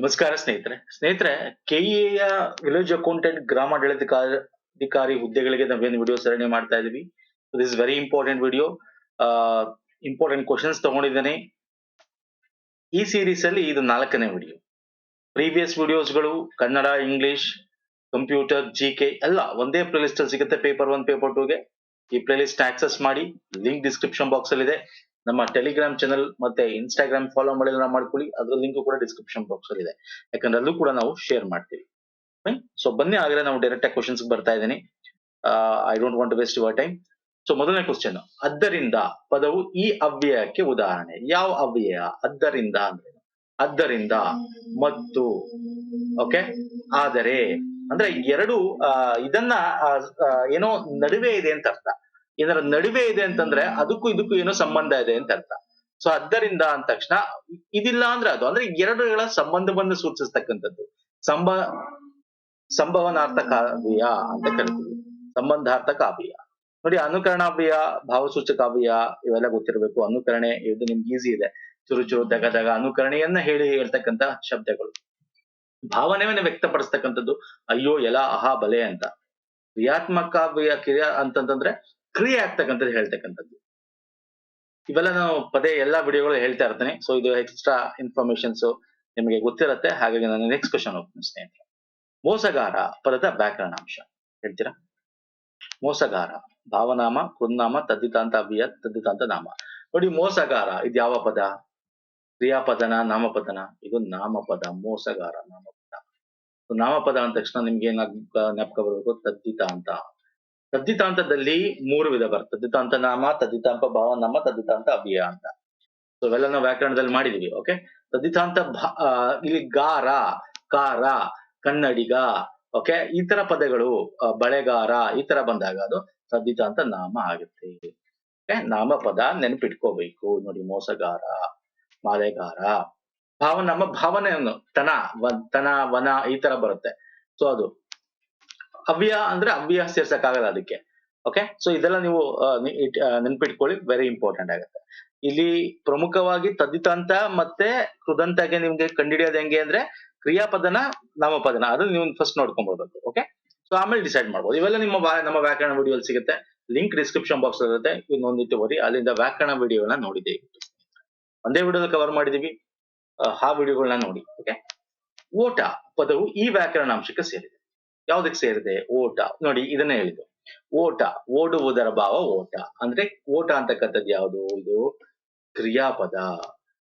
ನಮಸ್ಕಾರ ಸ್ನೇಹಿತರೆ. ಸ್ನೇಹಿತರೆ ಕೆಇಎಯ ವಿಲೇಜ್ ಅಕೌಂಟೆಂಟ್ ಗ್ರಾಮಾಡಳಿತಾಧಿಕಾರಿ ಹುದ್ದೆಗಳಿಗೆ ನಾವೇನು ವಿಡಿಯೋ ಸರಣಿ ಮಾಡ್ತಾ ಇದೀವಿ? This very important video important questions ತಗೊಂಡಿದ್ದೇನೆ. ಈ ಸೀರೀಸ್ ಅಲ್ಲಿ ಇದು ನಾಲ್ಕನೇ video previous ವಿಡಿಯೋಸ್ಗಳು Kannada English computer G K ಎಲ್ಲ ಒಂದೇ ಪ್ಲೇಲಿಸ್ಟ್ ಸಿಗುತ್ತೆ. ಪೇಪರ್ ಒನ್ ಪೇಪರ್ ಟೂಗೆ ಈ ಪ್ಲೇಲಿಸ್ಟ್ ಆಕ್ಸೆಸ್ ಮಾಡಿ ಲಿಂಕ್ ಡಿಸ್ಕ್ರಿಪ್ಷನ್ ಬಾಕ್ಸ್ ಅಲ್ಲಿ ಇದೆ ನಮ್ಮ ಟೆಲಿಗ್ರಾಮ್ ಚಾನಲ್ ಮತ್ತೆ ಇನ್ಸ್ಟಾಗ್ರಾಮ್ ಫಾಲೋ ಮಾಡಿದ್ರೆ ಮಾಡ್ಕೊಳ್ಳಿ. ಅದ್ರ ಲಿಂಕ್ ಕೂಡ ಡಿಸ್ಕ್ರಿಪ್ಷನ್ ಬಾಕ್ಸ್ ಅಲ್ಲಿ ಇದೆ. ಯಾಕಂದ್ರೆ ಅಲ್ಲೂ ಕೂಡ ನಾವು ಶೇರ್ ಮಾಡ್ತೀವಿ. ಸೊ ಬನ್ನಿ ಆಗಲೇ ನಾವು ಡೈರೆಕ್ಟ್ ಆಗಿ ಕ್ವಶನ್ಸ್ ಬರ್ತಾ ಇದ್ದೀನಿ. I don't want to waste your time so ಮೊದಲನೇ ಕ್ವಶನ್ ಆದ್ದರಿಂದ ಪದವು ಈ ಅವ್ಯಯಕ್ಕೆ ಉದಾಹರಣೆ. ಯಾವ ಅವ್ಯಯ? ಆದ್ದರಿಂದ ಅಂದ್ರೆ ಆದ್ದರಿಂದ ಮತ್ತು. ಓಕೆ ಆದರೆ, ಅಂದ್ರೆ ಎರಡು ಇದನ್ನ ಏನೋ ನಡುವೆ ಇದೆ ಅಂತ ಅರ್ಥ. ಏನಾರ ನಡುವೆ ಇದೆ ಅಂತಂದ್ರೆ ಅದಕ್ಕೂ ಇದಕ್ಕೂ ಏನೋ ಸಂಬಂಧ ಇದೆ ಅಂತ ಅರ್ಥ. ಸೊ ಅದರಿಂದ ಅಂದ ತಕ್ಷಣ ಇದಿಲ್ಲ ಅಂದ್ರೆ ಅದು, ಅಂದ್ರೆ ಎರಡುಗಳ ಸಂಬಂಧವನ್ನು ಸೂಚಿಸ್ತಕ್ಕಂಥದ್ದು. ಸಂಬ ಸಂಭವನಾರ್ಥ ಕಾವ್ಯ ಅಂತ ಕರಿತೀವಿ. ಸಂಬಂಧಾರ್ಥ ಕಾವ್ಯ ನೋಡಿ ಭಾವಸೂಚಕ ಭಾವಸೂಚಕಾವ್ಯಯ ಇವೆಲ್ಲ ಗೊತ್ತಿರಬೇಕು. ಅನುಕರಣೆ ಇದು ನಿಮ್ಗೆ ಈಸಿ ಇದೆ. ಚುರು ಚುರು ತೆಗದಾಗ ಅನುಕರಣೆಯನ್ನ ಹೇಳಿ ಹೇಳ್ತಕ್ಕಂತ ಶಬ್ದಗಳು. ಭಾವನೆಯನ್ನ ವ್ಯಕ್ತಪಡಿಸ್ತಕ್ಕಂಥದ್ದು, ಅಯ್ಯೋ ಎಲ ಅಹಾ ಬಲೆ ಅಂತ. ಕ್ರಿಯಾತ್ಮಕ ಕ್ರಿಯಾ ಅಂತಂತಂದ್ರೆ ಕ್ರಿಯೆ ಆಗ್ತಕ್ಕಂಥದ್ದು ಹೇಳ್ತಕ್ಕಂಥದ್ದು. ಇವೆಲ್ಲ ನಾವು ಪದೇ ಎಲ್ಲಾ ವಿಡಿಯೋಗಳು ಹೇಳ್ತಾ ಇರ್ತೇನೆ. ಸೊ ಇದು ಎಕ್ಸ್ಟ್ರಾ ಇನ್ಫಾರ್ಮೇಶನ್ಸ್ ನಿಮಗೆ ಗೊತ್ತಿರುತ್ತೆ. ಹಾಗಾಗಿ ನಾನು ನೆಕ್ಸ್ಟ್ ಕ್ವಶನ್ ಹೋಗ್ತೀನಿ ಸ್ನೇಹಿತರೆ. ಮೋಸಗಾರ ಪದದ ವ್ಯಾಕರಣಾಂಶ. ಹೇಳ್ತೀರಾ? ಮೋಸಗಾರ, ಭಾವನಾಮ, ಕುನ್ನಾಮ ತದ್ದಿತಾಂತ ಅಭಿಯ ತದ್ದಿತಾಂತ ನಾಮ. ನೋಡಿ, ಮೋಸಗಾರ ಇದು ಯಾವ ಪದ? ಕ್ರಿಯಾಪದನ, ನಾಮಪದನ? ಇದು ನಾಮಪದ, ಮೋಸಗಾರ, ನಾಮಪದ. ನಾಮಪದ ಅಂದ ತಕ್ಷಣ ನಿಮ್ಗೆ ಏನಾಗ ನೆಪಕ ಬರಬೇಕು? ತದ್ದಿತಾಂತ ತದ್ದಿತಾಂತದಲ್ಲಿ ಮೂರು ವಿಧ ಬರುತ್ತೆ ತದ್ದಿತಾಂತ ನಾಮ ತದ್ದಿತಾಂತ ಭಾವನಾಮ ತದ್ದಿತಾಂತ ಅಭಿಯ ಅಂತ. ಸೊ ಇವೆಲ್ಲ ನಾವು ವ್ಯಾಕರಣದಲ್ಲಿ ಮಾಡಿದೀವಿ ಓಕೆ ತದ್ದಿತಾಂತ ಇಲ್ಲಿ ಗಾರ, ಕಾರ, ಕನ್ನಡಿಗ ಓಕೆ ಈ ತರ ಪದಗಳು ಬಳೆಗಾರ, ಈ ತರ ಬಂದಾಗ ಅದು ತದ್ದಿತಾಂತ ನಾಮ ಆಗುತ್ತೆ. ನಾಮ ಪದ ನೆನಪಿಟ್ಕೋಬೇಕು. ನೋಡಿ, ಮೋಸಗಾರ ಮಾಲೆಗಾರ ಭಾವನಾಮ ಭಾವನೆಯನ್ನು, ತನ ತನ, ವನ ಈ ತರ ಬರುತ್ತೆ. ಸೊ ಅದು ಅವ್ಯ ಅಂದ್ರೆ ಅವ್ಯ ಸೇರ್ಸಕ್ಕಾಗಲ್ಲ ಅದಕ್ಕೆ. ಓಕೆ ಸೊ ಇದೆಲ್ಲ ನೀವು ನೆನ್ಪಿಟ್ಕೊಳ್ಳಿ ವೆರಿ ಇಂಪಾರ್ಟೆಂಟ್ ಆಗುತ್ತೆ. ಇಲ್ಲಿ ಪ್ರಮುಖವಾಗಿ ತದ್ದಿತಾಂತ ಮತ್ತೆ ಕೃದಂತಗೆ ನಿಮ್ಗೆ ಕಂಡಿಡಿಯೋದು ಹೆಂಗೆ ಅಂದ್ರೆ ಕ್ರಿಯಾಪದನ ನಾಮಪದನ. ಅದು ನೀವು ಫಸ್ಟ್ ನೋಡ್ಕೊಂಡ್ಬರ್ಬೇಕು ಓಕೆ ಸೊ ಆಮೇಲೆ ಡಿಸೈಡ್ ಮಾಡ್ಬೋದು. ಇವೆಲ್ಲ ನಿಮ್ಮ ನಮ್ಮ ವ್ಯಾಕರಣ ವಿಡಿಯೋ ಸಿಗುತ್ತೆ. ಲಿಂಕ್ ಡಿಸ್ಕ್ರಿಪ್ಷನ್ ಬಾಕ್ಸ್ ಇರುತ್ತೆ. ಇನ್ನೊಂದಿಟ್ಟು ಬರಿ. ಅಲ್ಲಿಂದ ವ್ಯಾಕರಣ ವಿಡಿಯೋನ ನೋಡಿದ್ದೀವಿ. ಒಂದೇ ವಿಡಿಯೋದಲ್ಲಿ ಕವರ್ ಮಾಡಿದೀವಿ ಆ ವಿಡಿಯೋಗಳನ್ನ ನೋಡಿ. ಓಕೆ ಓಟ ಪದವು ಈ ವ್ಯಾಕರಣ ಅಂಶಕ್ಕೆ ಸೇರಿದೆ. ಯಾವ್ದಕ್ಕೆ ಸೇರಿದೆ? ಓಟ. ನೋಡಿ, ಇದನ್ನ ಹೇಳಿದ್ದು. ಓಟ. ಓಡುವುದರ ಭಾವ ಓಟ. ಅಂದ್ರೆ ಓಟ ಅಂತಕ್ಕಂಥದ್ದು ಯಾವುದು? ಇದು ಕ್ರಿಯಾಪದ.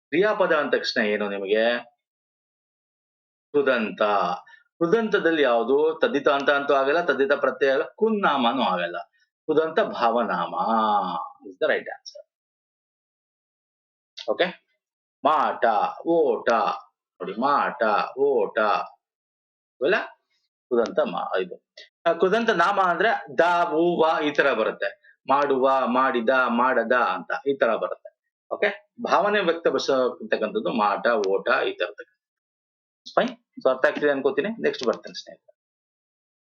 ಕ್ರಿಯಾಪದ ಅಂದ ತಕ್ಷಣ ಏನು ನಿಮಗೆ? ಕೃದಂತ ಕೃದಂತದಲ್ಲಿ ಯಾವುದು? ತದ್ದಿತಾಂತ ಅಂತೂ ಆಗಲ್ಲ, ತದ್ದಿತ ಪ್ರತ್ಯಯ ಆಗಲ್ಲ, ಕುನ್ನಾಮನೂ ಆಗಲ್ಲ. ಕೃದಂತ ಭಾವನಾಮ is the right answer okay ಮಾಟ, ಓಟ. ನೋಡಿ, ಮಾಟ, ಓಟ. ಇವೆಲ್ಲ ಕೃದಂತ ಮಾ, ಇದು. ಕುದಂತ ನಾಮ ಅಂದ್ರೆ ದ ಊ ವ ಈ ತರ ಬರುತ್ತೆ. ಮಾಡುವ, ಮಾಡಿದ, ಮಾಡದ ಅಂತ ಈ ತರ ಬರುತ್ತೆ. ಓಕೆ ಭಾವನೆ ವ್ಯಕ್ತಪಡಿಸತಕ್ಕಂಥದ್ದು ಮಾಟ ಓಟ ಈ ತರದ ಫೈನ್ ಸೊ ಅರ್ಥ ಆಗ್ತಿದೆ ಅನ್ಕೋತೀನಿ. ನೆಕ್ಸ್ಟ್ ಬರ್ತೇನೆ ಸ್ನೇಹಿತರೆ.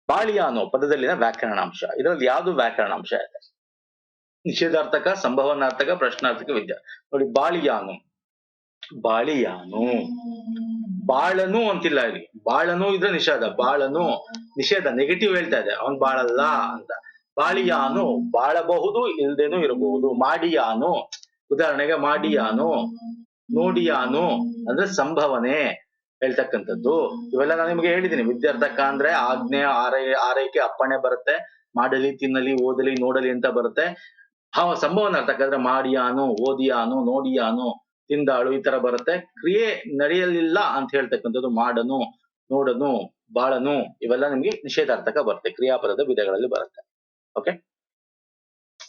ಬಾಳಿಯ ಅನ್ನೋ ಪದದಲ್ಲಿನ ವ್ಯಾಕರಣಾಂಶ. ಇದರಲ್ಲಿ ಯಾವ್ದು ವ್ಯಾಕರಣಾಂಶ ಇದೆ? ನಿಷೇಧಾರ್ಥಕ, ಸಂಭವನಾರ್ಥಕ, ಪ್ರಶ್ನಾರ್ಥಕ, ವಿದ್ಯಾ. ನೋಡಿ ಬಾಳಿಯಾನು ಬಾಳಿಯಾನು ಬಾಳನು ಅಂತಿಲ್ಲ ಇಲ್ಲಿ. ಬಾಳನು ಇದ್ರೆ ನಿಷೇಧ ಬಾಳನು ನಿಷೇಧ ನೆಗೆಟಿವ್ ಹೇಳ್ತಾ ಇದೆ. ಅವನ್ ಬಾಳಲ್ಲ ಅಂತ. ಬಾಳಿಯಾನು ಬಾಳಬಹುದು, ಇಲ್ದೇನು ಇರಬಹುದು. ಮಾಡಿಯಾನು, ಉದಾಹರಣೆಗೆ ಮಾಡಿಯಾನು, ನೋಡಿಯಾನು ಅಂದ್ರೆ ಸಂಭವನೆ ಹೇಳ್ತಕ್ಕಂಥದ್ದು. ಇವೆಲ್ಲ ನಾನು ನಿಮಗೆ ಹೇಳಿದ್ದೀನಿ. ವಿದ್ಯಾರ್ಥಕ ಅಂದ್ರೆ ಆಜ್ಞೆ, ಆರೈ, ಆರೈಕೆ, ಅಪ್ಪಣೆ ಬರುತ್ತೆ. ಮಾಡಲಿ, ತಿನ್ನಲಿ, ಓದಲಿ, ನೋಡಲಿ ಅಂತ ಬರುತ್ತೆ. ಹಾ, ಸಂಭವನ ಅರ್ಥಕ್ಕಂದ್ರೆ ಮಾಡಿಯಾನು, ಓದಿಯಾನು, ನೋಡಿಯಾನು ತಿಂದಾಳು, ಈ ತರ ಬರುತ್ತೆ. ಕ್ರಿಯೆ ನಡೆಯಲಿಲ್ಲ ಅಂತ ಹೇಳ್ತಕ್ಕಂಥದ್ದು ಮಾಡನು, ನೋಡನು, ಬಾಳನು, ಇವೆಲ್ಲ ನಿಮ್ಗೆ ನಿಷೇಧಾರ್ಥಕ ಬರುತ್ತೆ. ಕ್ರಿಯಾಪದದ ವಿಧಗಳಲ್ಲಿ ಬರುತ್ತೆ. ಓಕೆ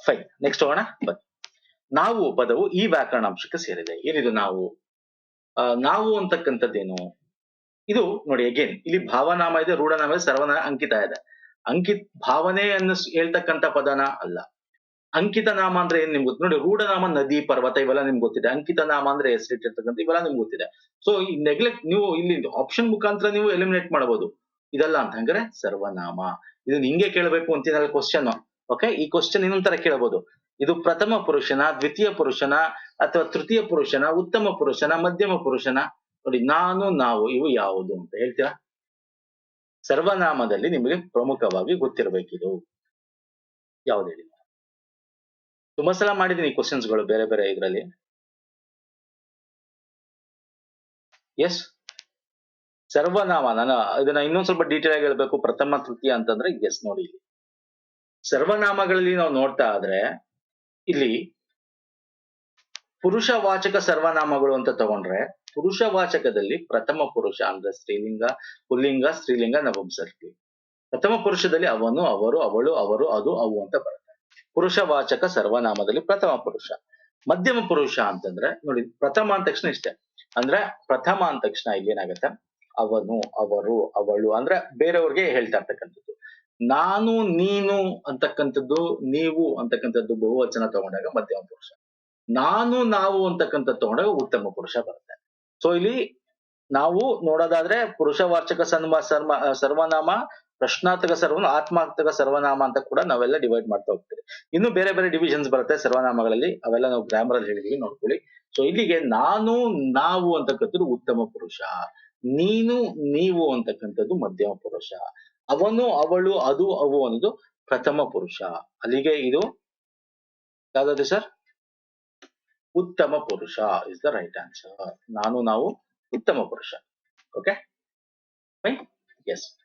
ಫೈನ್ ನೆಕ್ಸ್ಟ್ ಹೋಗೋಣ. ಬನ್ನಿ. ನಾವು ಪದವು ಈ ವ್ಯಾಕರಣಾಂಶಕ್ಕೆ ಸೇರಿದೆ. ಏನಿದು ನಾವು? ನಾವು ಅಂತಕ್ಕಂಥದ್ದೇನು? ಇದು ನೋಡಿ ಅಗೇನ್ ಇಲ್ಲಿ ಭಾವನಾಮ ಇದೆ, ರೂಢನಾಮ ಇದೆ ಸರ್ವನಾಮ ಅಂಕಿತ ಇದೆ. ಅಂಕಿತ್ ಭಾವನೆಯನ್ನು ಸ್- ಹೇಳ್ತಕ್ಕಂಥ ಪದನ ಅಲ್ಲ. ಅಂಕಿತ ನಾಮ ಅಂದ್ರೆ ಏನ್ ನಿಮ್ಗೆ ಗೊತ್ತು? ನೋಡಿ, ರೂಢನಾಮ ನದಿ, ಪರ್ವತ ಇವೆಲ್ಲ ನಿಮ್ಗೆ ಗೊತ್ತಿದೆ. ಅಂಕಿತ ನಾಮ ಅಂದ್ರೆ ಹೆಸರಿಟ್ಟಿರ್ತಕ್ಕಂಥ ಇವೆಲ್ಲ ನಿಮ್ಗೆ ಗೊತ್ತಿದೆ. ಸೊ ಈ ನೆಗ್ಲೆಕ್ಟ್ ನೀವು ಇಲ್ಲಿ ಆಪ್ಷನ್ ಮುಖಾಂತರ ನೀವು ಎಲಿಮಿನೇಟ್ ಮಾಡಬಹುದು ಇದಲ್ಲ ಅಂತ. ಹಂಗಾರೆ ಸರ್ವನಾಮ. ಇದನ್ನ ಹಿಂಗೆ ಕೇಳಬೇಕು ಅಂತಿನಲ್ಲ ಕ್ವಶನ್ ಓಕೆ ಈ ಕ್ವಶನ್ ತರ ಕೇಳಬಹುದು ಇದು ಪ್ರಥಮ ಪುರುಷನ, ದ್ವಿತೀಯ ಪುರುಷನ, ಅಥವಾ ತೃತೀಯ ಪುರುಷನ, ಉತ್ತಮ ಪುರುಷನ, ಮಧ್ಯಮ ಪುರುಷನ. ನೋಡಿ, ನಾನು, ನಾವು, ಇವು ಯಾವುದು ಅಂತ ಹೇಳ್ತೀರಾ? ಸರ್ವನಾಮದಲ್ಲಿ ನಿಮಗೆ ಪ್ರಮುಖವಾಗಿ ಗೊತ್ತಿರಬೇಕಿದು. ಯಾವ್ದು ಹೇಳಿ ತುಂಬಾ ಸಲ ಮಾಡಿದೀನಿ ಕ್ವಶನ್ಸ್ಗಳು ಬೇರೆ ಬೇರೆ ಇದರಲ್ಲಿ. ಎಸ್ ಸರ್ವನಾಮ ನಾನು ಇದನ್ನ ಇನ್ನೊಂದ್ ಸ್ವಲ್ಪ ಡೀಟೇಲ್ ಆಗಿ ಹೇಳ್ಬೇಕು. ಪ್ರಥಮ, ತೃತೀಯ ಅಂತಂದ್ರೆ ಎಸ್ ನೋಡಿ ಇಲ್ಲಿ. ಸರ್ವನಾಮಗಳಲ್ಲಿ ನಾವು ನೋಡ್ತಾ ಆದ್ರೆ ಇಲ್ಲಿ ಪುರುಷವಾಚಕ ಸರ್ವನಾಮಗಳು ಅಂತ ತಗೊಂಡ್ರೆ ಪುರುಷವಾಚಕದಲ್ಲಿ ಪ್ರಥಮ ಪುರುಷ ಅಂದ್ರೆ ಸ್ತ್ರೀಲಿಂಗ, ಪುಲ್ಲಿಂಗ, ಸ್ತ್ರೀಲಿಂಗ, ನವಂಸರ್ತಿ. ಪ್ರಥಮ ಪುರುಷದಲ್ಲಿ ಅವನು, ಅವರು, ಅವಳು, ಅವರು, ಅದು, ಅವು ಅಂತ ಬರುತ್ತೆ. ಪುರುಷವಾಚಕ ಸರ್ವನಾಮದಲ್ಲಿ ಪ್ರಥಮ ಪುರುಷ. ಮಧ್ಯಮ ಪುರುಷ ಅಂತಂದ್ರೆ ನೋಡಿ, ಪ್ರಥಮ ಅಂದ ತಕ್ಷಣ ಇಷ್ಟೇ. ಅಂದ್ರೆ ಪ್ರಥಮ ಅಂದ ತಕ್ಷಣ ಇಲ್ಲಿ ಏನಾಗತ್ತೆ ಅವನು, ಅವರು, ಅವಳು ಅಂದ್ರೆ ಬೇರೆಯವ್ರಿಗೆ ಹೇಳ್ತಾ ಇರ್ತಕ್ಕಂಥದ್ದು. ನಾನು, ನೀನು ಅಂತಕ್ಕಂಥದ್ದು, ನೀವು ಅಂತಕ್ಕಂಥದ್ದು ಬಹುವಚನ ತಗೊಂಡಾಗ ಮಧ್ಯಮ ಪುರುಷ. ನಾನು, ನಾವು ಅಂತಕ್ಕಂಥದ್ದು ತಗೊಂಡಾಗ ಉತ್ತಮ ಪುರುಷ ಬರುತ್ತೆ. ಸೊ ಇಲ್ಲಿ ನಾವು ನೋಡೋದಾದ್ರೆ ಪುರುಷವಾಚಕ ಸನ್ಮ ಸರ್ಮ, ಸರ್ವನಾಮ ಪ್ರಶ್ನಾರ್ಥಕ ಸರ್ವನ ಆತ್ಮಾರ್ಥಕ ಸರ್ವನಾಮ ಅಂತ ಕೂಡ ನಾವೆಲ್ಲ ಡಿವೈಡ್ ಮಾಡ್ತಾ ಹೋಗ್ತೀವಿ. ಇನ್ನು ಬೇರೆ ಬೇರೆ ಡಿವಿಷನ್ಸ್ ಬರುತ್ತೆ ಸರ್ವನಾಮಗಳಲ್ಲಿ, ಅವೆಲ್ಲ ನಾವು ಗ್ರಾಮರ್ ಅಲ್ಲಿ ಹೇಳಿದೀವಿ, ನೋಡ್ಕೊಳ್ಳಿ. ಸೊ ಇಲ್ಲಿಗೆ ನಾನು, ನಾವು ಅಂತಕ್ಕಂಥದ್ದು ಉತ್ತಮ ಪುರುಷ. ನೀನು, ನೀವು ಅಂತಕ್ಕಂಥದ್ದು ಮಧ್ಯಮ ಪುರುಷ. ಅವನು, ಅವಳು, ಅದು, ಅವು ಅನ್ನೋದು ಪ್ರಥಮ ಪುರುಷ. ಅಲ್ಲಿಗೆ ಇದು ಯಾವ್ದಾದ್ರು ಸರ್ ಉತ್ತಮ ಪುರುಷ ಇಸ್ ದ ರೈಟ್ ಆನ್ಸರ್ ನಾನು, ನಾವು ಉತ್ತಮ ಪುರುಷ. ಓಕೆ ಎಸ್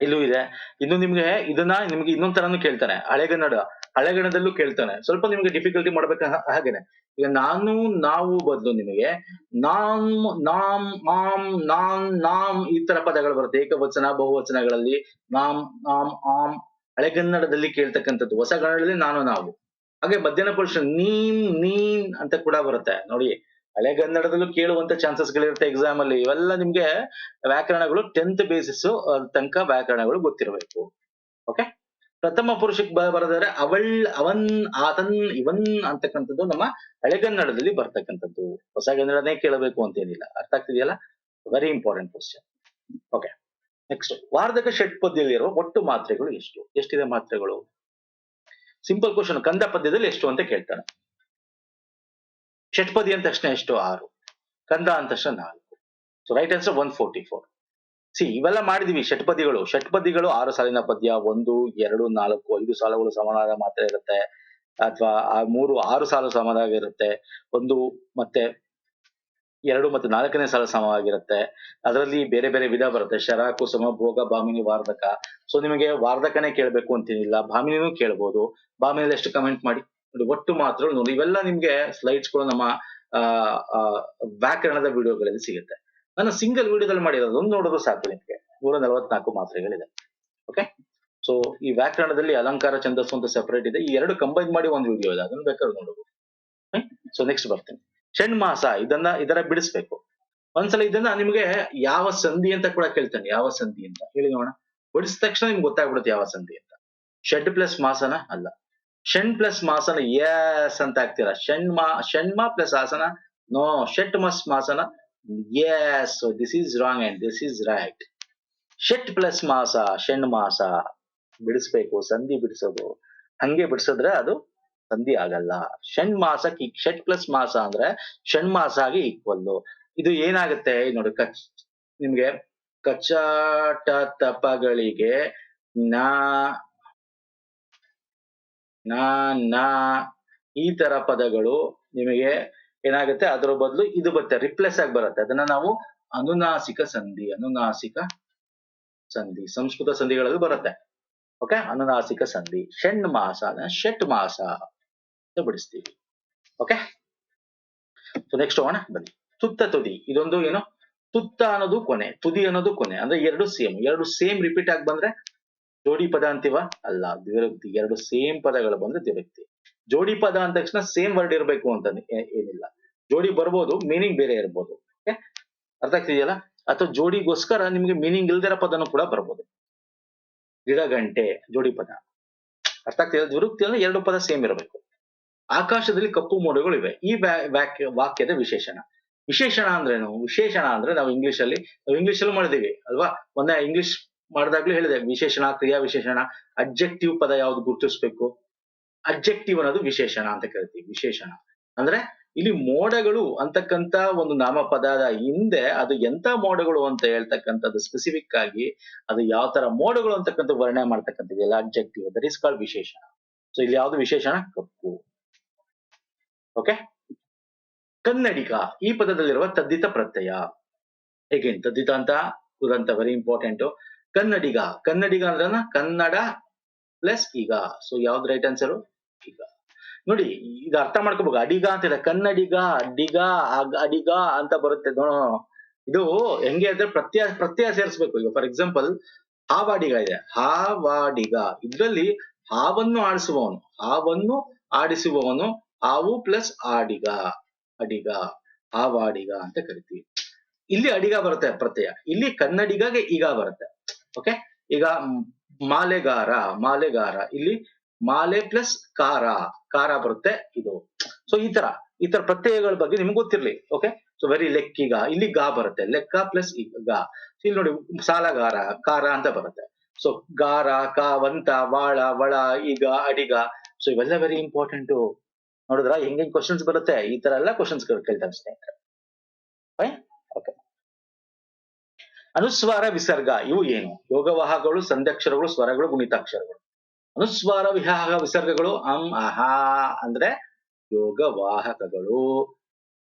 ಇಲ್ಲೂ ಇದೆ. ಇನ್ನು ನಿಮ್ಗೆ ಇದನ್ನ ನಿಮ್ಗೆ ಇನ್ನೊಂದ್ ತರಾನು ಕೇಳ್ತಾನೆ. ಹಳೆಗನ್ನಡ ಹಳೆಗನ್ನಡದಲ್ಲೂ ಕೇಳ್ತಾನೆ. ಸ್ವಲ್ಪ ನಿಮ್ಗೆ ಡಿಫಿಕಲ್ಟಿ ಮಾಡ್ಬೇಕ ಹಾಗೇನೆ. ಈಗ ನಾನು, ನಾವು ಬದಲು ನಿಮಗೆ ನಾಮ್ ನಾಮ್ ಆಮ್ ನಾಮ್ ನಾಮ್ ಈ ತರ ಪದಗಳು ಬರುತ್ತೆ. ಏಕವಚನ, ಬಹುವಚನಗಳಲ್ಲಿ ನಾಮ್ ನಾಮ್ ಆಮ್ ಹಳೆಗನ್ನಡದಲ್ಲಿ ಕೇಳ್ತಕ್ಕಂಥದ್ದು. ಹೊಸ ಕನ್ನಡದಲ್ಲಿ ನಾನು, ನಾವು. ಹಾಗೆ ಮಧ್ಯಾಹ್ನ ಪುರುಷ ನೀಮ್ ನೀನ್ ಅಂತ ಕೂಡ ಬರುತ್ತೆ. ನೋಡಿ. ಹಳೆಗನ್ನಡದಲ್ಲೂ ಕೇಳುವಂತ ಚಾನ್ಸಸ್ ಗಳಿರುತ್ತೆ ಎಕ್ಸಾಮ್ ಅಲ್ಲಿ. ಇವೆಲ್ಲ ನಿಮ್ಗೆ ವ್ಯಾಕರಣಗಳು ಟೆಂತ್ ಬೇಸಿಸ್ ತನಕ ವ್ಯಾಕರಣಗಳು ಗೊತ್ತಿರಬೇಕು. ಓಕೆ ಪ್ರಥಮ ಪುರುಷಕ್ಕೆ ಬ ಬರೋದಾದ್ರೆ ಅವಳ್, ಅವನ್, ಆತನ್, ಇವನ್ ಅಂತಕ್ಕಂಥದ್ದು ನಮ್ಮ ಹಳೆಗನ್ನಡದಲ್ಲಿ ಬರ್ತಕ್ಕಂಥದ್ದು. ಹೊಸ ಕನ್ನಡನೇ ಕೇಳಬೇಕು ಅಂತ ಏನಿಲ್ಲ ಅರ್ಥ ಆಗ್ತಿದೆಯಲ್ಲ? Very important question okay next ವಾರ್ಧಕ ಷಟ್ಪದಿಯಲ್ಲಿರುವ ಒಟ್ಟು ಮಾತ್ರೆಗಳು ಎಷ್ಟು? ಎಷ್ಟಿದೆ ಮಾತ್ರೆಗಳು? ಸಿಂಪಲ್ ಕ್ವಶನ್ ಕಂದ ಪದ್ಯದಲ್ಲಿ ಎಷ್ಟು ಅಂತ ಕೇಳ್ತಾನೆ. ಷಟ್ಪದಿ ಅಂದ ತಕ್ಷಣ ಎಷ್ಟು ಆರು. ಕಂದ ಅಂದ ತಕ್ಷಣ ನಾಲ್ಕು. So right answer one forty four C ಇವೆಲ್ಲ ಮಾಡಿದೀವಿ ಷಟ್ಪದಿಗಳು. ಷಟ್ಪದಿಗಳು ಆರು ಸಾಲಿನ ಪದ್ಯ, ಒಂದು, ಎರಡು, ನಾಲ್ಕು, ಐದು ಸಾಲುಗಳು ಸಮನಾದ ಮಾತ್ರ ಇರುತ್ತೆ. ಅಥವಾ ಆ ಮೂರು, ಆರು ಸಾಲು ಸಮನಾಗಿರುತ್ತೆ ಒಂದು ಮತ್ತೆ ಎರಡು ಮತ್ತು ನಾಲ್ಕನೇ ಸಾಲ ಸಮವಾಗಿರುತ್ತೆ ಅದರಲ್ಲಿ ಬೇರೆ ಬೇರೆ ವಿಧ ಬರುತ್ತೆ. ಶರ ಕುಸುಮ, ಭೋಗ ಭಾಮಿನಿ ವಾರ್ಧಕ. ಸೊ ನಿಮಗೆ ವಾರ್ಧಕನೇ ಕೇಳಬೇಕು ಅಂತೇನಿಲ್ಲ. ಭಾಮಿನಿನೂ ಕೇಳ್ಬೋದು. ಬಾಮಿನಲ್ಲಿ ಎಷ್ಟು ಕಮೆಂಟ್ ಮಾಡಿ? ನೋಡಿ ಒಟ್ಟು ಮಾತ್ರ ನೋಡಿ, ಇವೆಲ್ಲ ನಿಮ್ಗೆ ಸ್ಲೈಡ್ಸ್ಗಳು ನಮ್ಮ ವ್ಯಾಕರಣದ ವಿಡಿಯೋಗಳಲ್ಲಿ ಸಿಗುತ್ತೆ. ನಾನು ಸಿಂಗಲ್ ವಿಡಿಯೋದಲ್ಲಿ ಮಾಡಿರೋದು ಒಂದು ನೋಡೋದು ಸಾಕು ನಿಮಗೆ. ನೂರ ನಲವತ್ನಾಲ್ಕು ಮಾತ್ರೆಗಳಿದೆ. ಓಕೆ ಸೊ ಈ ವ್ಯಾಕರಣದಲ್ಲಿ ಅಲಂಕಾರ, ಛಂದಸ್ಸು ಅಂತ ಸೆಪರೇಟ್ ಇದೆ. ಈ ಎರಡು ಕಂಬೈನ್ ಮಾಡಿ ಒಂದು ವಿಡಿಯೋ ಇದೆ. ಅದನ್ನ ಬೇಕಾದ್ರೆ ನೋಡಬಹುದು ಸೊ ನೆಕ್ಸ್ಟ್ ಬರ್ತೇನೆ. ಷಣ್ಮಾಸ, ಇದನ್ನ, ಇದರ ಬಿಡಿಸ್ಬೇಕು. ಒಂದ್ಸಲ ಇದನ್ನ ನಿಮ್ಗೆ ಯಾವ ಸಂಧಿ ಅಂತ ಕೂಡ ಕೇಳ್ತಾನೆ. ಯಾವ ಸಂಧಿ ಅಂತ. ಹೇಳಿ ನೋಡೋಣ. ಬಿಡಿಸಿದ ತಕ್ಷಣ ನಿಮ್ಗೆ ಗೊತ್ತಾಗ್ಬಿಡುತ್ತೆ ಯಾವ ಸಂಧಿ ಅಂತ. ಷಡ್ ಪ್ಲಸ್ ಮಾಸನ ಅಲ್ಲ. ಷಣ್ ಪ್ಲಸ್ ಮಾಸನ ಎಸ್ ಅಂತ ಹಾಕ್ತೀರಾ? ಷಣ್ಮ ಷಣ್ಮ ಪ್ಲಸ್ ಆಸನ? ನೋ, ಷಟ್ ಮಸ್ ಮಾಸನ? Yes this is wrong and this is right shut plus ಮಾಸ, ಷಣ್ ಮಾಸ. ಬಿಡಿಸ್ಬೇಕು, ಸಂಧಿ ಬಿಡಿಸೋದು. ಹಂಗೆ ಬಿಡಿಸಿದ್ರೆ ಅದು ಸಂಧಿ ಆಗಲ್ಲ. ಷಣ್ ಮಾಸಕ್ಕೆ ಷಟ್ ಪ್ಲಸ್ ಮಾಸ ಅಂದ್ರೆ ಷಣ್ ಮಾಸ ಆಗಿ ಈಕ್ವಲ್ ಇದು ಏನಾಗುತ್ತೆ? ನೋಡಿ, ಕಚ್, ನಿಮ್ಗೆ ಕಚಾಟ ತಪಗಳಿಗೆ ನಾ ನಾ ನಾ ಈ ತರ ಪದಗಳು ನಿಮಗೆ ಏನಾಗುತ್ತೆ? ಅದರ ಬದಲು ಇದು ಬರುತ್ತೆ ರಿಪ್ಲೇಸ್ ಆಗಿ ಬರುತ್ತೆ. ಅದನ್ನ ನಾವು ಅನುನಾಸಿಕ ಸಂಧಿ ಅನುನಾಸಿಕ ಸಂಧಿ, ಸಂಸ್ಕೃತ ಸಂಧಿಗಳಲ್ಲಿ ಬರುತ್ತೆ. ಓಕೆ ಅನುನಾಸಿಕ ಸಂಧಿ. ಷಣ್ ಮಾಸ ಷಟ್ ಮಾಸ ಅಂತ ಬಿಡಿಸ್ತೀವಿ. ಓಕೆ ಸೊ ನೆಕ್ಸ್ಟ್ ಹೋಗೋಣ, ಬನ್ನಿ. ತುತ್ತ ತುದಿ. ಇದೊಂದು ಏನು? ತುತ್ತ ಅನ್ನೋದು ಕೊನೆ, ತುದಿ ಅನ್ನೋದು ಕೊನೆ. ಅಂದ್ರೆ ಎರಡು ಸೇಮ್ ಎರಡು ಸೇಮ್ ರಿಪೀಟ್ ಆಗಿ ಬಂದ್ರೆ ಜೋಡಿ ಪದ ಅಂತೀವ? ಅಲ್ಲ ದ್ವಿರಕ್ತಿ ಎರಡು ಸೇಮ್ ಪದಗಳು ಬಂದ್ರೆ ದ್ವಿರಕ್ತಿ ಜೋಡಿ ಪದ ಅಂದ ತಕ್ಷಣ ಸೇಮ್ ವರ್ಡ್ ಇರಬೇಕು ಅಂತ ಏನಿಲ್ಲ. ಜೋಡಿ ಬರ್ಬೋದು ಮೀನಿಂಗ್ ಬೇರೆ ಇರ್ಬೋದು. ಅರ್ಥ ಆಗ್ತಿದೆಯಲ್ಲ? ಅಥವಾ ಜೋಡಿಗೋಸ್ಕರ ನಿಮ್ಗೆ ಮೀನಿಂಗ್ ಇಲ್ದಿರ ಪದನೂ ಕೂಡ ಬರ್ಬೋದು. ಗಿಡಗಂಟೆ ಜೋಡಿ ಪದ. ಅರ್ಥ ಆಗ್ತಿದೆ ಅಂದ್ರೆ ಎರಡು ಪದ ಸೇಮ್ ಇರಬೇಕು. ಆಕಾಶದಲ್ಲಿ ಕಪ್ಪು ಮೋಡಗಳು ಇವೆ ಈ ವಾಕ್ಯದ ವಿಶೇಷಣ. ವಿಶೇಷಣ ಅಂದ್ರೇನು? ವಿಶೇಷಣ ಅಂದ್ರೆ ನಾವು ಇಂಗ್ಲಿಷ್ ಅಲ್ಲಿ, ನಾವು ಇಂಗ್ಲಿಷ್ ಅಲ್ಲಿ ಮಾಡಿದೀವಿ ಅಲ್ವಾ? ಒಂದೇ ಇಂಗ್ಲಿಷ್ ಮಾಡಿದಾಗ್ಲೂ ಹೇಳಿದೆ, ವಿಶೇಷಣ ಕ್ರಿಯಾ ವಿಶೇಷಣ ಅಬ್ಜೆಕ್ಟಿವ್ ಪದ ಯಾವ್ದು ಗುರುತಿಸ್ಬೇಕು? ಅಬ್ಜೆಕ್ಟಿವ್ ಅನ್ನೋದು ವಿಶೇಷಣ ಅಂತ ಕರಿತೀವಿ, ವಿಶೇಷಣ. ಅಂದ್ರೆ ಇಲ್ಲಿ ಮೋಡಗಳು ಅಂತಕ್ಕಂತ ಒಂದು ನಾಮಪದದ ಹಿಂದೆ ಅದು ಎಂತ ಮೋಡಗಳು ಅಂತ ಹೇಳ್ತಕ್ಕಂಥದ್ದು ಸ್ಪೆಸಿಫಿಕ್ ಆಗಿ ಅದು ಯಾವ ತರ ಮೋಡಗಳು ಅಂತಕ್ಕಂಥ ವರ್ಣನೆ ಮಾಡ್ತಕ್ಕಂಥದ್ದು ಅಬ್ಜೆಕ್ಟಿವ್ ದಟ್ ಇಸ್ ಕಾಲ್ಡ್ ವಿಶೇಷಣ. ಸೊ ಇಲ್ಲಿ ಯಾವ್ದು ವಿಶೇಷಣ? ಕಪ್ಪು. ಓಕೆ ಕನ್ನಡಿಗ ಈ ಪದದಲ್ಲಿರುವ ತದ್ದಿತ ಪ್ರತ್ಯಯ. ಹೇಗೆ? ತದ್ದಿತ ಅಂತ ವೆರಿ ಇಂಪಾರ್ಟೆಂಟ್ ಕನ್ನಡಿಗ. ಕನ್ನಡಿಗ ಅಂದ್ರನ ಕನ್ನಡ ಪ್ಲಸ್ ಈಗ. ಸೊ ಯಾವ್ದು ರೈಟ್ ಆನ್ಸರ್ ಈಗ. ನೋಡಿ ಈಗ ಅರ್ಥ ಮಾಡ್ಕೋಬೇಕು. ಅಡಿಗ ಅಂತ ಇದೆ ಕನ್ನಡಿಗ ಅಡಿಗ ಅಗ್- ಅಡಿಗ ಅಂತ ಬರುತ್ತೆ. ಇದು ಹೆಂಗೆ ಅಂದ್ರೆ ಪ್ರತ್ಯಯ ಪ್ರತ್ಯಯ ಸೇರಿಸ್ಬೇಕು. ಈಗ ಫಾರ್ ಎಕ್ಸಾಂಪಲ್ ಹಾವಾಡಿಗ ಇದೆ ಹಾವಾಡಿಗ. ಇದ್ರಲ್ಲಿ ಹಾವನ್ನು ಆಡಿಸುವವನು. ಹಾವನ್ನು ಆಡಿಸುವವನು ಹಾವು ಪ್ಲಸ್ ಆಡಿಗ. ಅಡಿಗ, ಹಾವಾಡಿಗ ಅಂತ ಕರಿತೀವಿ. ಇಲ್ಲಿ ಅಡಿಗ ಬರುತ್ತೆ ಪ್ರತ್ಯಯ. ಇಲ್ಲಿ ಕನ್ನಡಿಗಗೆ ಈಗ ಬರುತ್ತೆ. ಓಕೆ ಈಗ ಮಾಲೆಗಾರ ಮಾಲೆಗಾರ. ಇಲ್ಲಿ ಮಾಲೆ ಪ್ಲಸ್ ಕಾರ ಕಾರ ಬರುತ್ತೆ ಇದು. ಸೊ ಈ ತರ ಈ ತರ ಪ್ರತ್ಯಯಗಳ ಬಗ್ಗೆ ನಿಮ್ಗೆ ಗೊತ್ತಿರ್ಲಿ. ಓಕೆ ಸೊ ವೆರಿ ಲೆಕ್ಕಿಗ. ಇಲ್ಲಿ ಗಾ ಬರುತ್ತೆ. ಲೆಕ್ಕ ಪ್ಲಸ್ ಗಾ ಇಲ್ಲಿ ನೋಡಿ, ಸಾಲಗಾರ ಕಾರ ಅಂತ ಬರುತ್ತೆ. ಸೊ ಗಾರ ಕಾವಂತ ವಾಳ, ವಳ, ಈಗ, ಅಡಿಗ. ಸೊ ಇವೆಲ್ಲ ವೆರಿ ಇಂಪಾರ್ಟೆಂಟ್ ನೋಡಿದ್ರ? ಹೆಂಗ್ ಕ್ವಶನ್ಸ್ ಬರುತ್ತೆ? ಈ ತರ ಎಲ್ಲ ಕ್ವಶನ್ಸ್ ಕೇಳ್ತಾರೆ ಸ್ನೇಹಿತರೆ. ಅನುಸ್ವಾರ ವಿಸರ್ಗ, ಇವು ಏನು? ಯೋಗವಾಹಗಳು ಸಂಧ್ಯಕ್ಷರಗಳು, ಸ್ವರಗಳು, ಗುಣಿತಾಕ್ಷರಗಳು. ಅನುಸ್ವಾರ ವಿಹಾಹ ವಿಸರ್ಗಗಳು, ಅಂ, ಅಹಾ ಅಂದ್ರೆ ಯೋಗವಾಹಕಗಳು.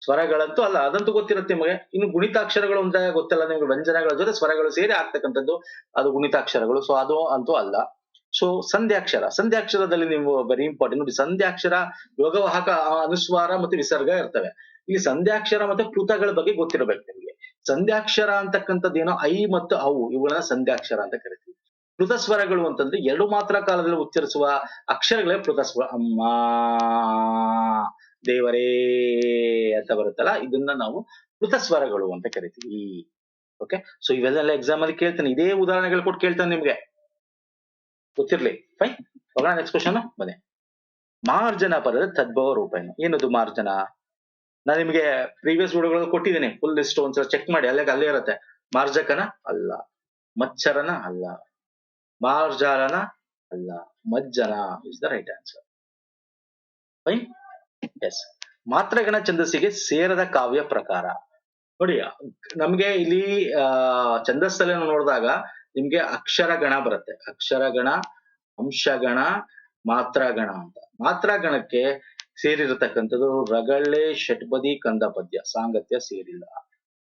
ಸ್ವರಗಳಂತೂ ಅಲ್ಲ, ಅದಂತೂ ಗೊತ್ತಿರುತ್ತೆ ನಿಮಗೆ. ಇನ್ನು ಗುಣಿತಾಕ್ಷರಗಳು ಅಂತ ಗೊತ್ತಲ್ಲ, ನಿಮಗೆ ವ್ಯಂಜನಗಳ ಜೊತೆ ಸ್ವರಗಳು ಸೇರಿ ಆಗ್ತಕ್ಕಂಥದ್ದು ಅದು ಗುಣಿತಾಕ್ಷರಗಳು. ಸೊ ಅದು ಅಂತೂ ಅಲ್ಲ. ಸೊ ಸಂಧ್ಯಾಕ್ಷರ. ಸಂಧ್ಯಾಕ್ಷರದಲ್ಲಿ ನೀವು ವೆರಿ ಇಂಪಾರ್ಟೆಂಟ್ ನೋಡಿ, ಸಂಧ್ಯಾಕ್ಷರ, ಯೋಗವಾಹಕ, ಅನುಸ್ವಾರ ಮತ್ತು ವಿಸರ್ಗ ಇರ್ತವೆ. ಈ ಸಂಧ್ಯಾಕ್ಷರ ಮತ್ತೆ ಪ್ಲುತಗಳ ಬಗ್ಗೆ ಗೊತ್ತಿರಬೇಕು. ಸಂಧ್ಯಾಕ್ಷರ ಅಂತಕ್ಕಂಥದ್ದು ಏನೋ ಐ ಮತ್ತು ಅವು, ಇವುಗಳನ್ನ ಸಂಧ್ಯಾಕ್ಷರ ಅಂತ ಕರಿತೀವಿ. ಮೃತ ಸ್ವರಗಳು ಅಂತಂದ್ರೆ ಎರಡು ಮಾತ್ರ ಕಾಲದಲ್ಲಿ ಉಚ್ಚರಿಸುವ ಅಕ್ಷರಗಳೇ ಪೃತಸ್ವರ ಸ್ವರ ಅಮ್ಮ, ದೇವರೇ ಅಂತ ಬರುತ್ತಲ್ಲ, ಇದನ್ನ ನಾವು ಪ್ಲುತ ಸ್ವರಗಳು ಅಂತ ಕರಿತೀವಿ. ಓಕೆ ಸೊ ಇವೆಲ್ಲ ಎಕ್ಸಾಮ್ ಅಲ್ಲಿ ಕೇಳ್ತಾನೆ. ಇದೇ ಉದಾಹರಣೆಗಳು ಕೊಟ್ಟು ಕೇಳ್ತಾನೆ ನಿಮ್ಗೆ. ಗೊತ್ತಿರ್ಲಿ? ಫೈನ್ ಹೋಗೋಣ ನೆಕ್ಸ್ಟ್ ಕ್ವಶನ್ ಬನ್ನಿ. ಮಾರ್ಜನ ಪದದ ತದ್ಭವ ರೂಪ ಏನು ಏನದು ಮಾರ್ಜನ? ನಾನು ನಿಮಗೆ ಪ್ರೀವಿಯಸ್ ವಿಡಿಯೋಗಳನ್ನು ಕೊಟ್ಟಿದ್ದೀನಿ. ಫುಲ್ ಲಿಸ್ಟ್ ಒಂದ್ಸಲ ಚೆಕ್ ಮಾಡಿ. ಅಲ್ಲೇ ಅಲ್ಲೇ ಇರುತ್ತೆ. ಮಾರ್ಜಕನ ಅಲ್ಲ. ಮಚ್ಚರನ ಅಲ್ಲ. ಮಾರ್ಜಾಲನ ಅಲ್ಲ. ಮಜ್ಜನ is the right answer fine yes ಮಾತ್ರಗಣ ಛಂದಸ್ಸಿಗೆ ಸೇರದ ಕಾವ್ಯ ಪ್ರಕಾರ. ನೋಡಿ, ನಮ್ಗೆ ಇಲ್ಲಿ, ಆ ಛಂದಸ್ಸಲ್ಲಿ ನೋಡಿದಾಗ ನಿಮ್ಗೆ ಅಕ್ಷರಗಣ ಬರುತ್ತೆ. ಅಕ್ಷರಗಣ, ಅಂಶಗಣ, ಮಾತ್ರಗಣ ಅಂತ. ಮಾತ್ರಗಣಕ್ಕೆ ಸೇರಿರತಕ್ಕಂಥದ್ದು ರಗಳೆ ಷಟ್ಪದಿ ಕಂದ ಪದ್ಯ ಸಾಂಗತ್ಯ ಸೇರಿಲ್ಲ.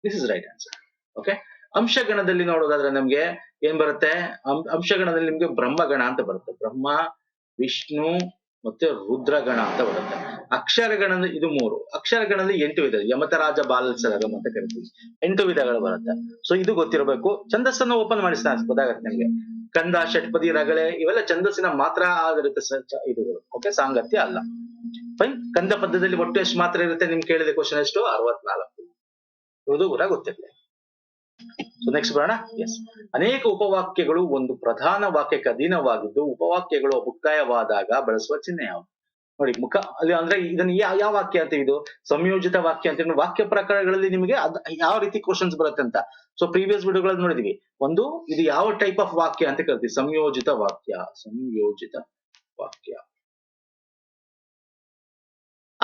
This is right answer okay ಅಂಶಗಣದಲ್ಲಿ ನೋಡೋದಾದ್ರೆ ನಮ್ಗೆ ಏನ್ ಬರುತ್ತೆ? ಅಂಶಗಣದಲ್ಲಿ ನಿಮ್ಗೆ ಬ್ರಹ್ಮಗಣ ಅಂತ ಬರುತ್ತೆ. ಬ್ರಹ್ಮ, ವಿಷ್ಣು ಮತ್ತೆ ರುದ್ರಗಣ ಅಂತ ಬರುತ್ತೆ. ಅಕ್ಷರಗಣ ಇದು ಮೂರು. ಅಕ್ಷರಗಣದಲ್ಲಿ ಎಂಟು ವಿಧ ಯಮತರಾಜ ಬಾಲಸರಗಂ ಅಂತ ಕರಿತೀವಿ. ಎಂಟು ವಿಧಗಳು ಬರುತ್ತೆ. ಸೊ ಇದು ಗೊತ್ತಿರಬೇಕು. ಛಂದಸ್ಸನ್ನು ಓಪನ್ ಮಾಡಿ ಸರ್ ಗೊತ್ತಾಗತ್ತೆ ನಿಮ್ಗೆ. ಕಂದ, ಷಟ್ಪದಿ, ರಗಳೆ ಇವೆಲ್ಲ ಛಂದಸ್ಸಿನ ಮಾತ್ರ ಆಧಾರಿತ ಇದು ಓಕೆ ಸಾಂಗತ್ಯ ಅಲ್ಲ. ಫೈನ್ ಕಂದ ಪದ್ಯದಲ್ಲಿ ಒಟ್ಟು ಎಷ್ಟು ಮಾತ್ರ ಇರುತ್ತೆ ನಿಮ್ಗೆ ಕೇಳಿದ ಕ್ವಶನ್ ಎಷ್ಟು? ಅರವತ್ನಾಲ್ಕು. ಇದು ಕೂಡ ಗೊತ್ತಿರಲಿ ನೆಕ್ಸ್ಟ್ ಬರೋಣ. ಎಸ್ ಅನೇಕ ಉಪವಾಕ್ಯಗಳು ಒಂದು ಪ್ರಧಾನ ವಾಕ್ಯಕ್ಕೆ ಅಧೀನವಾಗಿದ್ದು, ಉಪವಾಕ್ಯಗಳು ಮುಕ್ತಾಯವಾದಾಗ ಬಳಸುವ ಚಿಹ್ನೆ ಯಾವುದು? ನೋಡಿ, ಮುಖ, ಅಲ್ಲಿ ಅಂದ್ರೆ ಇದನ್ನ ಯಾವ ಯಾವ ವಾಕ್ಯ ಅಂತ ಇದು? ಸಂಯೋಜಿತ ವಾಕ್ಯ ಅಂತ ವಾಕ್ಯ ಪ್ರಕಾರಗಳಲ್ಲಿ ನಿಮಗೆ ಅದ್ ಯಾವ ರೀತಿ ಕ್ವಶನ್ಸ್ ಬರುತ್ತೆ ಅಂತ. ಸೊ ಪ್ರೀವಿಯಸ್ ವಿಡಿಯೋಗಳಲ್ಲಿ ನೋಡಿದೀವಿ. ಒಂದು, ಇದು ಯಾವ ಟೈಪ್ ಆಫ್ ವಾಕ್ಯ ಅಂತ ಕರಿತೀವಿ ಸಂಯೋಜಿತ ವಾಕ್ಯ. ಸಂಯೋಜಿತ ವಾಕ್ಯ.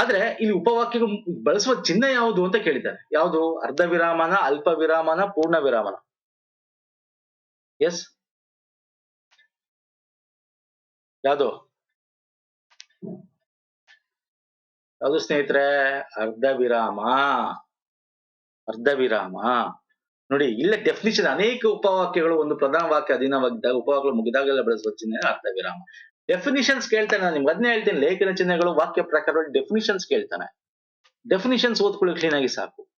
ಆದ್ರೆ ಇಲ್ಲಿ ಉಪವಾಕ್ಯಗಳು ಬಳಸುವ ಚಿಹ್ನೆ ಯಾವುದು ಅಂತ ಕೇಳಿದ್ದಾರೆ. ಯಾವುದು? ಅರ್ಧ ವಿರಾಮನ ಅಲ್ಪ ವಿರಾಮನ ಪೂರ್ಣ ವಿರಾಮನ ಎಸ್ ಯಾವುದು? ಯಾವುದು ಸ್ನೇಹಿತರೆ? ಅರ್ಧ ವಿರಾಮ ಅರ್ಧ ವಿರಾಮ ನೋಡಿ, ಇಲ್ಲೇ ಡೆಫಿನಿಷನ್ ಅನೇಕ ಉಪವಾಕ್ಯಗಳು ಒಂದು ಪ್ರಧಾನ ವಾಕ್ಯ ಅಧೀನವಾಗಿದ್ದಾಗ ಉಪವಾಕ್ಯಗಳು ಮುಗಿದಾಗೆಲ್ಲ ಬಳಸುವ ಚಿಹ್ನೆ ಅರ್ಧ ವಿರಾಮ ಡೆಫಿನಿಷನ್ಸ್ ಕೇಳ್ತಾನೆ ನಾನು ನಿಮ್ಗೆ. ಅದನ್ನೇ ಹೇಳ್ತೀನಿ. ಲೇಖನ ಚಿಹ್ನೆಗಳು, ವಾಕ್ಯ ಪ್ರಕಾರ ಡೆಫಿನಿಷನ್ಸ್ ಕೇಳ್ತಾನೆ. ಡೆಫಿನಿಷನ್ಸ್ ಓದ್ಕೊಳ್ಳಿ ಕ್ಲೀನ್ ಆಗಿ ಸಾಕು?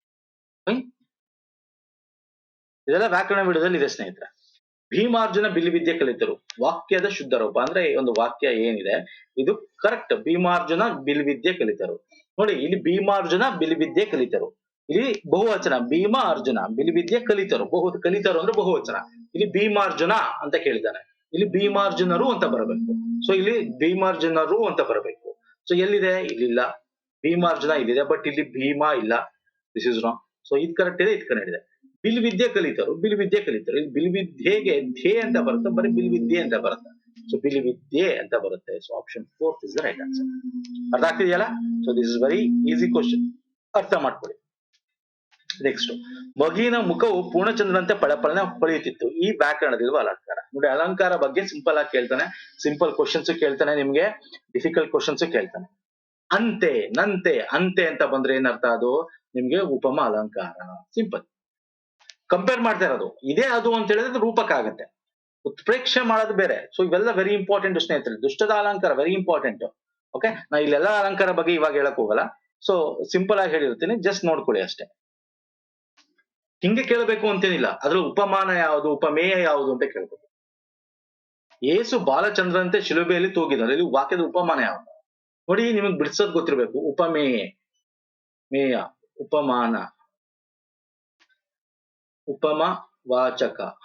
ಇದೆಲ್ಲ ವ್ಯಾಕರಣ ವಿಡಿಯೋದಲ್ಲಿ ಇದೆ ಸ್ನೇಹಿತರೆ. ಭೀಮಾರ್ಜುನ ಬಿಲ್ವಿದ್ಯೆ ಕಲಿತರು. ವಾಕ್ಯದ ಶುದ್ಧ ರೂಪ. ಅಂದ್ರೆ ಒಂದು ವಾಕ್ಯ ಏನಿದೆ? ಇದು ಕರೆಕ್ಟ್ ಭೀಮಾರ್ಜುನ ಬಿಲ್ವಿದ್ಯೆ ಕಲಿತರು. ನೋಡಿ, ಇಲ್ಲಿ ಭೀಮಾರ್ಜುನ ಬಿಲ್ವಿದ್ಯೆ ಕಲಿತರು. ಇಲ್ಲಿ ಬಹುವಚನ. ಭೀಮ ಅರ್ಜುನ ಬಿಲ್ವಿದ್ಯೆ ಕಲಿತರು. ಬಹು ಕಲಿತರು ಅಂದ್ರೆ ಬಹುವಚನ. ಇಲ್ಲಿ ಭೀಮಾರ್ಜುನ ಅಂತ ಕೇಳಿದ್ದಾನೆ. ಇಲ್ಲಿ ಭೀಮಾರ್ಜುನರು ಅಂತ ಬರಬೇಕು. ಸೊ ಇಲ್ಲಿ ಭೀಮಾರ್ಜುನರು ಅಂತ ಬರಬೇಕು. ಸೊ ಎಲ್ಲಿದೆ? ಇಲ್ಲಿಲ್ಲ. ಭೀಮಾರ್ಜುನ ಇಲ್ಲಿದೆ ಬಟ್ ಇಲ್ಲಿ ಭೀಮಾ ಇಲ್ಲ. ದಿಸ್ ಇಸ್ ರಾಂಗ್ ಸೊ ಇದು ಕರೆಕ್ಟ್ ಇದೆ, ಇದು ಕರೆಕ್ಟ್ ಇದೆ. ಬಿಲ್ ವಿದ್ಯೆ ಕಲಿತರು ಬಿಲ್ ವಿದ್ಯೆ ಕಲಿತರು. ಇಲ್ಲಿ ಬಿಲ್ ವಿದ್ಯೆಗೆ ಧ್ಯೇ ಅಂತ ಬರುತ್ತೆ, ಬರೀ ಬಿಲ್ ವಿದ್ಯೆ ಅಂತ ಬರುತ್ತೆ. ಸೊ ಬಿಲ್ವಿದ್ಯೆ ಅಂತ ಬರುತ್ತೆ. So option fourth is the right answer ಅರ್ಥ ಆಗ್ತಿದೆಯಲ್ಲ? So this is very easy question ಅರ್ಥ ಮಾಡ್ಕೊಳ್ಳಿ. ನೆಕ್ಸ್ಟ್ ಮಗಿನ ಮುಖವು ಪೂರ್ಣಚಂದ್ರಂತೆ ಪಳಪಳನೆ ಹೊಳೆಯುತ್ತಿತ್ತು. ಈ ವ್ಯಾಕರಣದಿರುವ ಅಲಂಕಾರ. ನೋಡಿ, ಅಲಂಕಾರ ಬಗ್ಗೆ ಸಿಂಪಲ್ ಆಗಿ ಕೇಳ್ತಾನೆ. ಸಿಂಪಲ್ ಕ್ವಶನ್ಸ್ ಕೇಳ್ತಾನೆ ನಿಮ್ಗೆ ಡಿಫಿಕಲ್ಟ್ ಕ್ವಶನ್ಸ್ ಕೇಳ್ತಾನೆ. ಅಂತೆ, ನಂತೆ, ಅಂತೆ ಅಂತ ಬಂದ್ರೆ ಏನರ್ಥ ಅದು? ನಿಮ್ಗೆ ಉಪಮ ಅಲಂಕಾರ. ಸಿಂಪಲ್ ಕಂಪೇರ್ ಮಾಡ್ತಾ ಇರೋದು. ಇದೇ ಅದು ಅಂತ ಹೇಳಿದ್ರೆ ರೂಪಕ ಆಗುತ್ತೆ. ಉತ್ಪ್ರೇಕ್ಷೆ ಮಾಡೋದು ಬೇರೆ. ಸೊ ಇವೆಲ್ಲ ವೆರಿ ಇಂಪಾರ್ಟೆಂಟ್ ಸ್ನೇಹಿತರೆ. ದುಷ್ಟದ ಅಲಂಕಾರ ವೆರಿ ಇಂಪಾರ್ಟೆಂಟ್ ಓಕೆ ನಾ ಇಲ್ಲೆಲ್ಲ ಅಲಂಕಾರ ಬಗ್ಗೆ ಇವಾಗ ಹೇಳಕ್ ಹೋಗಲ್ಲ. ಸೊ ಸಿಂಪಲ್ ಆಗಿ ಹೇಳಿರ್ತೀನಿ. ಜಸ್ಟ್ ನೋಡ್ಕೊಳ್ಳಿ ಅಷ್ಟೇ. ಹಿಂಗೆ ಕೇಳಬೇಕು ಅಂತೇನಿಲ್ಲ. ಅದ್ರ ಉಪಮಾನ ಯಾವುದು, ಉಪಮೇಯ ಯಾವುದು ಅಂತ ಕೇಳ್ಬೇಕು. ಏಸು ಬಾಲಚಂದ್ರಂತೆ ಶಿಲುಬೆಯಲ್ಲಿ ತೂಗಿದ್ದಾರೆ ಇಲ್ಲಿ ವಾಕ್ಯದ ಉಪಮಾನ ಯಾವುದು? ನೋಡಿ, ನಿಮಗೆ ಬಿಡಿಸೋದ್ ಗೊತ್ತಿರ್ಬೇಕು. ಉಪಮೇಯ, ಮೇಯ, ಉಪಮಾನ. ಉಪಮ, ವಾಚಕ.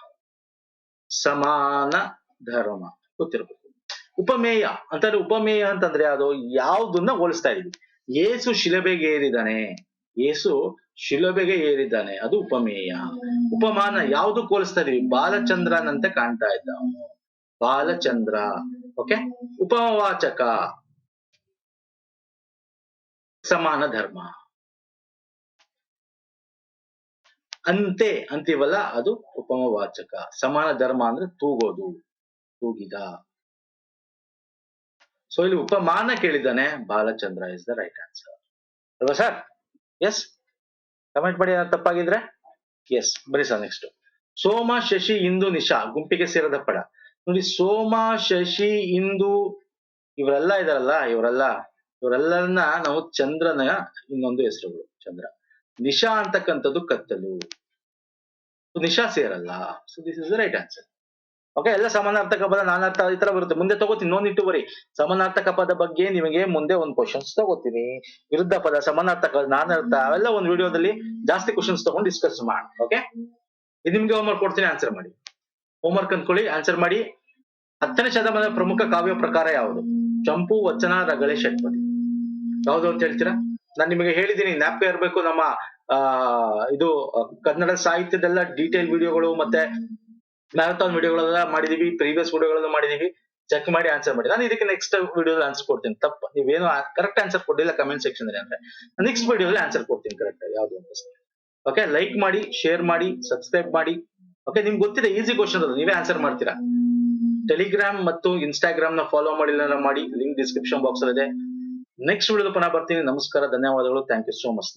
ಸಮಾನ ಧರ್ಮ. ಗೊತ್ತಿರ್ಬೇಕು. ಉಪಮೇಯ, ಅಂತಂದ್ರೆ ಉಪಮೇಯ ಅಂತಂದ್ರೆ ಅದು ಯಾವ್ದನ್ನ ಹೋಲಿಸ್ತಾ ಇದೀವಿ. ಏಸು ಶಿಲಬೆಗೆ ಏಸು ಶಿಲಬೆಗೆ ಏರಿದ್ದಾನೆ. ಅದು ಉಪಮೇಯ. ಉಪಮಾನ ಯಾವ್ದು ಹೋಲಿಸ್ತಾ ಇದೀವಿ ಬಾಲಚಂದ್ರನಂತೆ ಕಾಣ್ತಾ ಇದ್ದ ಅವನು. ಬಾಲಚಂದ್ರ. ಓಕೆ? ಉಪವಾಚಕ ಸಮಾನ ಧರ್ಮ. ಅಂತೆ ಅಂತೀವಲ್ಲ ಅದು ಉಪಮವಾಚಕ. ಸಮಾನ ಧರ್ಮ ಅಂದ್ರೆ ತೂಗೋದು ತೂಗಿದ. ಸೊ ಇಲ್ಲಿ ಉಪಮಾನ ಕೇಳಿದ್ದಾನೆ. Balachandra is the right answer ಅಲ್ವಾ ಸರ್? ಎಸ್ ಕಮೆಂಟ್ ಮಾಡಿ ತಪ್ಪಾಗಿದ್ರೆ? ಎಸ್ ಬರೀ ಸರ್ ನೆಕ್ಸ್ಟ್ ಸೋಮ, ಶಶಿ, ಇಂದು, ನಿಶಾ. ಗುಂಪಿಗೆ ಸೇರದ ಪಡ. ನೋಡಿ, ಸೋಮ, ಶಶಿ, ಇಂದು ಇವರೆಲ್ಲ ಇದಾರಲ್ಲ, ಇವರೆಲ್ಲ. ಇವರೆಲ್ಲರನ್ನ ನಾವು ಚಂದ್ರನ ಇನ್ನೊಂದು ಹೆಸರುಗಳು, ಚಂದ್ರ. ನಿಶಾ ಅಂತಕ್ಕಂಥದ್ದು ಕತ್ತಲು. ನಿಶಾ ಸೇರಲ್ಲ. So this is the right answer okay ಎಲ್ಲ ಸಮಾನಾರ್ಥಕ ಪದ ನಾನಾರ್ಥ ಈ ತರ ಬರುತ್ತೆ. ಮುಂದೆ ತಗೋತೀನಿ ನೋ ಇಟ್ಟು ಬರಿ ಸಮಾನಾರ್ಥಕ ಪದ ಬಗ್ಗೆ ನಿಮಗೆ ಮುಂದೆ ಒಂದು ಕ್ವಶನ್ಸ್ ತಗೋತೀನಿ. ವಿರುದ್ಧ ಪದ, ಸಮಾನಾರ್ಥಕ, ನಾನಾರ್ಥ, ಅವೆಲ್ಲ ಒಂದು ವಿಡಿಯೋದಲ್ಲಿ ಜಾಸ್ತಿ ಕ್ವಶನ್ಸ್ ತಗೊಂಡು ಡಿಸ್ಕಸ್ ಮಾಡಿ ಓಕೆ ಇದು ನಿಮ್ಗೆ ಹೋಮ್ವರ್ಕ್ ಕೊಡ್ತೀನಿ ಆನ್ಸರ್ ಮಾಡಿ. ಹೋಮ್ವರ್ಕ್ ಅಂದ್ಕೊಳ್ಳಿ ಆನ್ಸರ್ ಮಾಡಿ. ಹತ್ತನೇ ಶತಮಾನದ ಪ್ರಮುಖ ಕಾವ್ಯ ಪ್ರಕಾರ ಯಾವುದು? ಚಂಪು, ವಚನ, ರಗಳೆ, ಷಟ್ಪದಿ. ಯಾವುದು ಅಂತ ಹೇಳ್ತೀರಾ? ನಾನು ನಿಮಗೆ ಹೇಳಿದ್ದೀನಿ ಜ್ಞಾಪಕ ಇರಬೇಕು ನಮ್ಮ ಇದು, ಕನ್ನಡ ಸಾಹಿತ್ಯದೆಲ್ಲ ಡೀಟೇಲ್ ವಿಡಿಯೋಗಳು ಮತ್ತೆ ಮ್ಯಾರಥಾನ್ ವಿಡಿಯೋಗಳೆಲ್ಲ ಮಾಡಿದೀವಿ ಪ್ರೀವಿಯಸ್ ವಿಡಿಯೋಗಳೆಲ್ಲ ಮಾಡಿದೀವಿ ಚೆಕ್ ಮಾಡಿ ಆನ್ಸರ್ ಮಾಡಿ. ನಾನು ಇದಕ್ಕೆ ನೆಕ್ಸ್ಟ್ ವಿಡಿಯೋದಲ್ಲಿ ಆನ್ಸರ್ ಕೊಡ್ತೀನಿ. ತಪ್ಪು, ನೀವೇನು ಕರೆಕ್ಟ್ ಆನ್ಸರ್ ಕೊಟ್ಟಿಲ್ಲ ಕಮೆಂಟ್ ಸೆಕ್ಷನ್ ಅಲ್ಲಿ ಅಂದ್ರೆ. ನೆಕ್ಸ್ಟ್ ವಿಡಿಯೋದಲ್ಲಿ ಆನ್ಸರ್ ಕೊಡ್ತೀನಿ ಕರೆಕ್ಟ್ ಯಾವ್ದು ಓಕೆ ಲೈಕ್ ಮಾಡಿ ಶೇರ್ ಮಾಡಿ ಸಬ್ಸ್ಕ್ರೈಬ್ ಮಾಡಿ. ಓಕೆ ನಿಮ್ಗೆ ಗೊತ್ತಿದೆ ಈಸಿ ಕ್ವಶನ್ ಅದು. ನೀವೇ ಆನ್ಸರ್ ಮಾಡ್ತೀರಾ? ಟೆಲಿಗ್ರಾಮ್ ಮತ್ತು ಇನ್ಸ್ಟಾಗ್ರಾಮ್ನ ಫಾಲೋ ಮಾಡಿಲ್ಲ ಮಾಡಿ ಲಿಂಕ್ ಡಿಸ್ಕ್ರಿಪ್ಷನ್ ಬಾಕ್ಸ್ ಅಲ್ಲಿ ಇದೆ ನೆಕ್ಸ್ಟ್ ವಿಡಿಯೋ ಪುನಃ ಬರ್ತೀನಿ. ನಮಸ್ಕಾರ, ಧನ್ಯವಾದಗಳು. Thank you so much